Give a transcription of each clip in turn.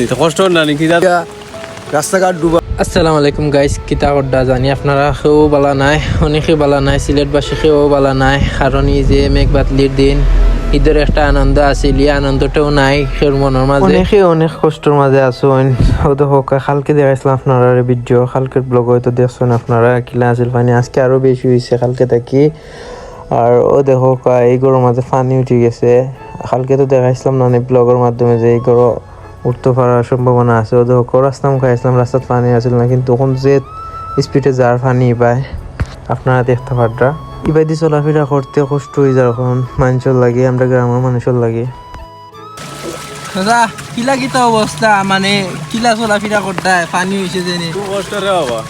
নিতে কষ্ট না নাকি রাস্তাঘাট ডুবা আসসালামু আলাইকুম গাইস কিতা করডা জানি আপনারা কেউ বালা নাই অনেকে বালা নাই সিলেটবাসী কেউ বালা নাই কারণ এই যে মেঘ বাতলির দিন ঈদের একটা আনন্দ আছিল এই আনন্দটাও নাই সের মনের মাঝে অনেকে অনেক কষ্টের মাঝে আছেন হয়তো হোক কালকে দেখাইছিলাম আপনারা ভিডিও কালকের ব্লগ হয়তো দেখছেন আপনারা কিলা আছিল পানি আজকে আরও বেশি হয়েছে কালকে থাকি। আর ও দেখো এই গরুর মাঝে পানি উঠে গেছে কালকে তো দেখাইছিলাম না ব্লগের মাধ্যমে যে এই গরু উঠতে পারার সম্ভাবনা আছে। ও দেখো রাস্তা খাইছিলাম রাস্তাত পানি আছিল না কিন্তু তখন যে স্পিডে যার পানি পায় আপনারা দেখতে পাররা ইবাদি চলাফেরা করতে কষ্ট হয়ে যায় এখন মানুষের লাগে আমরা গ্রামের মানুষের লাগে। দাদা কিলা কিতা অবস্থা? মানে কিলা চলাফেরা করতে পানি হয়েছে যে কষ্ট রে বাবা।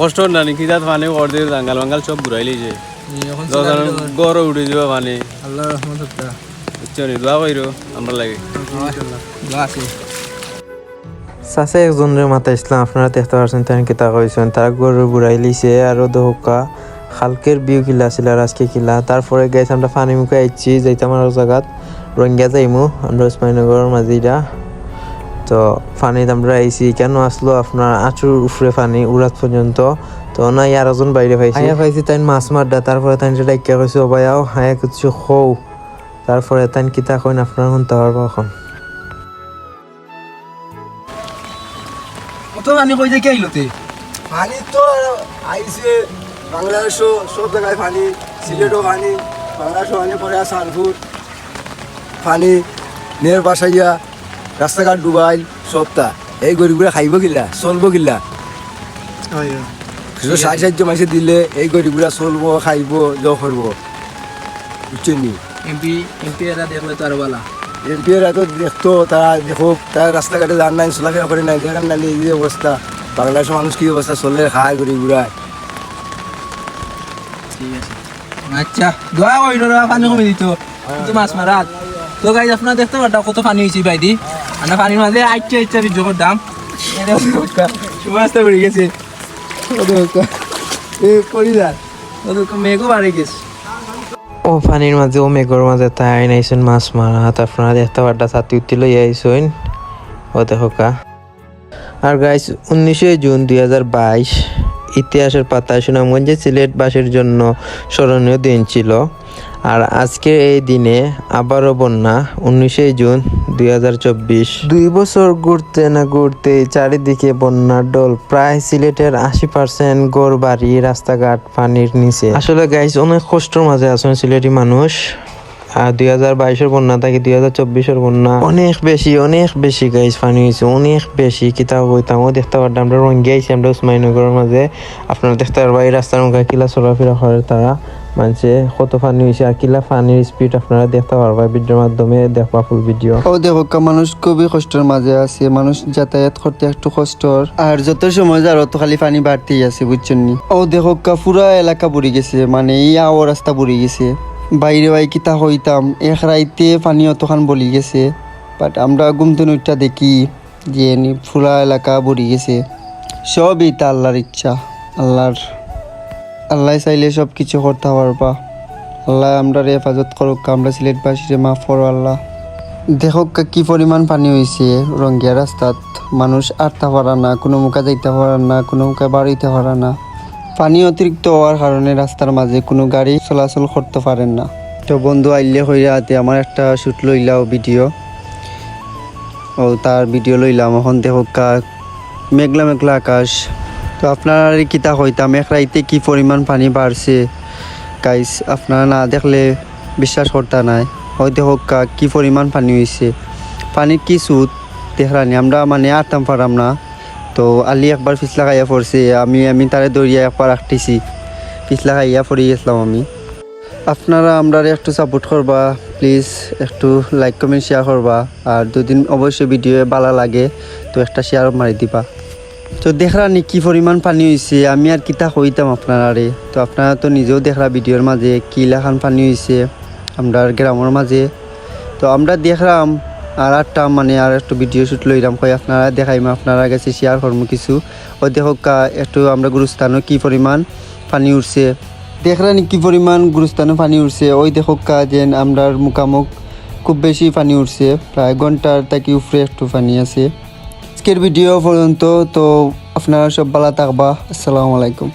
কষ্ট না নাকি তাত পানি করতে জাঙ্গাল বাঙ্গাল সব ঘুরাই লিছে এখন উঠে যাবে পানি। আল্লাহ রহমত বুঝছ নি দোয়া কইরো আমরা লাগে। চাষে একজনের মাথা ইসলাম আপনারা দেখতে পাচ্ছেন তেন কিতা কইছেন তার গরু বুড়াই লিছে আর দহকা খালকের বিউ কিলা আছিল আর আজকে কিলা তারপরে গাইছে আমরা পানি মুখে আইছি যাইতাম আর জায়গাত রঙ্গিয়া যাইমু আমরা উসমানীনগরের মাঝিরা তো পানিতে আমরা আইছি কেন আসলো আপনার আঁচুর উপরে পানি উড়াত পর্যন্ত তো না ইয়ার একজন বাইরে পাইছি। হায়া পাইছি তাই মাছ মারডা তারপরে তাই ডাইকা কইছে ও ভাইয়াও হায়া কিছু খৌ তারপরে তাই কিতা কইন আপনার শুনতে পারব এখন কত পানি কই যে কে আইলতে পানি তো আইছে বাংলাদেশও সব জায়গায় পানি সিলেটও পানি বাংলাদেশও পানি পরে সানপুর পানি নের বাসাইয়া রাস্তাঘাট ডুবাইল সবটা এই গরিবরা খাইব কিলা চলবো কিলা কিছু সাহায্য মানুষে দিলে এই গরিবরা চলব খাইব জ করব বুঝছেন নি এমপি এমপি দেখলে তো আরও বালা এমপিরা তো দেখতো তারা দেখো তারা রাস্তাঘাটে যান নাই চলাফেরা করে নাই দেখান না এই অবস্থা। বাংলাদেশের মানুষ কি অবস্থা চলে খায় গরিবরা ঠিক আছে। আচ্ছা দয়া রা পানি কমে দিত। কিন্তু মাছ মারাত তো গাইজ আপনারা দেখতে পারতা কত পানি হয়েছে বাইদি আমরা পানির মাঝে আইটা ইচ্ছা জগর দাম সুবাস্তা বেড়ে গেছে। মেঘও বাড়ে গেছে। ও পানির মাঝে, ও মেঘর মাঝে, তাই নাইছেন মাছ মারা। হাত আপনারা দেখতে পারটা ছাতি উঠতে লই আইসইন ও দেখোকা আর গাইস উনিশে জুন দুই হাজার বাইশ, ইতিহাসের পাতায় সুনামগঞ্জে সিলেটবাসীর জন্য স্মরণীয় দিন ছিল। আর আজকের এই দিনে আবারও বন্যা উনিশে জুন দুই হাজার চব্বিশ। দুই বছর ঘুরতে না ঘুরতে চারিদিকে বন্যার ডল প্রায় সিলেটের আশি পার্সেন্ট গড় বাড়ি রাস্তাঘাট পানির নিচে। আসলে গাইস অনেক কষ্টের মাঝে আছেন সিলেটি মানুষ। আর দুই হাজার বাইশের বন্যা থেকে দুই হাজার চব্বিশের বন্যা অনেক বেশি অনেক বেশি গাইস পানি হয়েছে অনেক বেশি। কিতাব হইতাম দেখতে পারতাম আমরা রঙ্গি আইছি আমরা উসমাইনগরের মাঝে। আপনারা দেখতে পারবা এই রাস্তার মুখে কিলা চলাফেরা করে তারা। মানছে, কত পানি হয়েছে আর কিলা পানির স্পিড আপনারা দেখতে পারবা ভিডিওর মাধ্যমে, দেখবা ফুল ভিডিও ও দেখো মানুষ খুবই কষ্টের মাঝে আছে, মানুষ যাতায়াত করতে একটু কষ্টর। আর যত সময় যার অত খালি পানি বাড়তেই আছে, বুঝছেন নি? ও দেখো পুরা এলাকা বুড়ি গেছে মানে এই আও রাস্তা বুড়ি গেছে। বাইরে বাই কিতা হইতাম, এক রাইতে পানি অতখান বলি গেছে। বাট আমরা ঘুমতে নইটা দেখি যে পুরা এলাকা বুড়ি গেছে। সবই তা আল্লাহর ইচ্ছা, আল্লাহর আল্লাহ চাইলে সব কিছু করতে পারবা। আল্লাহ আমরা হেফাজত করুক, আমরা সিলেটবাসীরে মাফ করো আল্লাহ। দেখক কি পরিমাণ পানি হয়েছে রঙ্গিয়া রাস্তাত। মানুষ আটতে পারা না, কোনো মুখে যাইতে পারা না, কোনো মুখে বাড়িতে পারা না। পানি অতিরিক্ত হওয়ার কারণে রাস্তার মাঝে কোনো গাড়ি চলাচল করতে পারেন না। তো বন্ধু, আইলে হইয়া হাতে আমার একটা শ্যুট লইলাও ভিডিও ও তার ভিডিও লইলাম, এখন দেখক মেঘলা মেঘলা আকাশ। তো আপনারা কিতা হইতাম? এক রাইতে কি পরিমাণ পানি বাড়ছে? গাইস আপনারা না দেখলে বিশ্বাস করতে নাই। হয়তো হোক কা- পরিমাণ পানি হয়েছে পানির কি সুদ? দেখলানি আমরা মানে আটতাম পারাম না। তো আলি একবার পিছলা খাইয়া পড়ছে। আমি আমি তারে দৌড়িয়া একবার আঁকতেছি। পিছলা খাইয়া পড়ে গেছিলাম আমি। আপনারা আমরা একটু সাপোর্ট করবা। প্লিজ একটু লাইক কমেন্ট শেয়ার করবা। আর দুদিন অবশ্যই ভিডিও ভালো লাগে, তো একটা শেয়ার মারি দিবা। তো দেখলানি কি পরিমাণ পানি হয়েছে আমি আর কিতা কইতাম আপনারারে তো আপনারা তো নিজেও দেখলা ভিডিওর মাঝে কি লাখান পানি হয়েছে আমরা গ্রামের মাঝে তো আমরা দেখলাম আর একটা মানে আর একটু ভিডিও শ্যুট লইলাম কই আপনারা, দেখাইম আপনারা কাছে শেয়ার করব কিছু। ও দেখক একটু আমরা গুরুস্থানও কি পরিমাণ পানি উঠছে। দেখলানি কি পরিমাণ গুরুস্থানে পানি উঠছে। ওই দেখক যেন আমরার মুখামুখ খুব বেশি পানি উঠছে। প্রায় ঘণ্টার তাকি উপরে একটু পানি আছে। আজকের ভিডিও পর্যন্ত তো আপনারা সব ভালো থাকবা। আসসালামু আলাইকুম।